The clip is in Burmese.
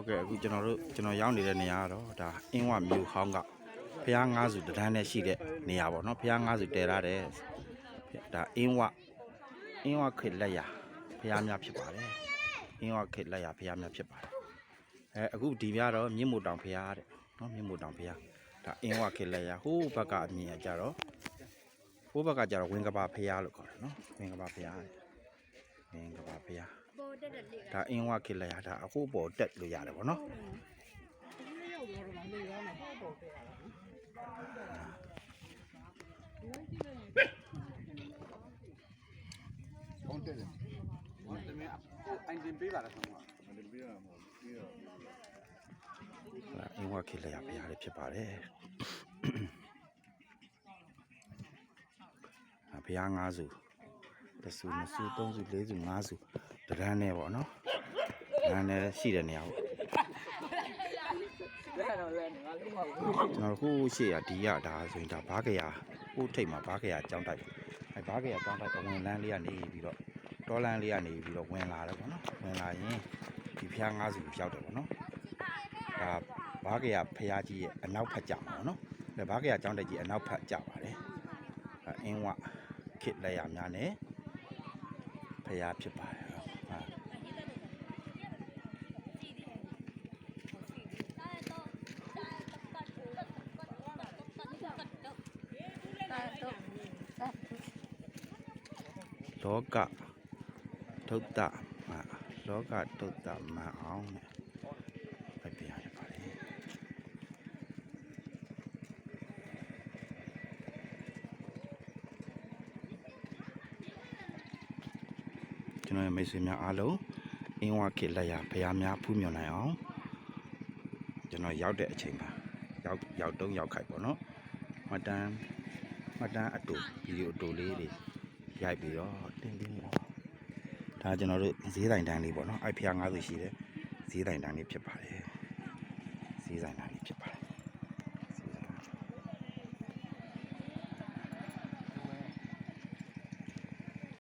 ဟုတ်ကဲ့အခုကျွန်တော်တို့ကျွန်တော်ရောက်နေတဲ့နေရာကတော့ဒါအင်းဝမြို့ဟောင်းကဖျားငါးစုတန်းနဲ့ရှိတဲ့နေရာပေါ့နော်ဖျားငါးစုတည်ထားတဲ့ဒါအင်းဝအင်းဝခေတ်လက်ရဖျားများဖြစ်ပါတယ်အင်းဝခေတ်လက်ရဖျားများဖြစ်ပါတယ်အဲအခုဒီပြတော့မြင့်မို့တောင်ဖျားတဲ့နော်မြင့်မို့တောင်ဖျားဒါအင်းဝခေတ်လက်ရဟိုးဘက်ကအမြင်ကကြတော့ဟိုးဘက်ကကြတော့ဝင်းကပါဖျားလို့ခေါ်တယ်နော်ဝင်းကပါဖျားတဲ့ဝင်းကပါဖျား ပေါ်တက်တဲ့လေကဒါအင်းဝခေတ်လက်ရဒါအခုပေါ်တက်လို့ရတယ်ပေါ့နော်ဟုတ်တယ်ဟုတ်တယ်မင်းကိုအင်ဂျင်ပေးပါလားဆုံးကအင်ဂျင်ပေးရမှာပြီးတော့ဒါအင်းဝခေတ်လက်ရဖျားလေးဖြစ်ပါတယ်အဖျား၅စုတစ်စုနှစ်စုသုံးစုလေးစုငါးစု တရန်းနဲ့ပေါ့နော်တရန်းနဲ့ရှိတဲ့နေရာပေါ့လက်တော့လက်ငါလုံးမဟုတ်ကျွန်တော်ခုရှေ့ရဒီရဒါဆိုရင်ဒါဘားကရဟိုထိတ်မှာဘားကရအကြောင်းတိုက်အဲဘားကရအကြောင်းတိုက်အဝင်လန်းလေးကနေပြီးတော့တောလန်းလေးကနေပြီးတော့ဝင်လာတယ်ပေါ့နော်ဝင်လာရင်ဒီဖျား၅စုရောက်တယ်ပေါ့နော်ဒါဘားကရဖျားကြီးရဲ့အနောက်ဖက်ကြမှာပေါ့နော်ဒါဘားကရအကြောင်းတိုက်ကြီးအနောက်ဖက်ကြပါတယ်အဲအင်းဝခစ်လက်ရများနဲ့ဖျားဖြစ်ပါတယ်ဟုတ်ဟာ တာတော့ လောကဒုတ်တမလောကဒုတ်တမအောင်နဲ့ပြပြရပါတယ်ကျွန်တော်ရဲ့မိတ်ဆွေများအားလုံးအင်းဝခေတ်လက်ရဖရားများဖူးမြော်နိုင်အောင်ကျွန်တော်ရောက်တဲ့အချိန်မှာရောက်ရောက်တုံးရောက်ခိုက်ပေါ့နော်မှတ်တမ်းမှတ်တမ်းအတူဗီဒီယိုအတူလေးတွေ ရိုက်ပြီးတော့တင်းတင်းပေါ့ဒါကျွန်တော်တို့ဈေးတိုင်တန်းလေးပေါ့နော်အိုက်ဖျား90ရှိတယ်ဈေးတိုင်တန်းလေးဖြစ်ပါတယ်ဈေးတိုင်တန်း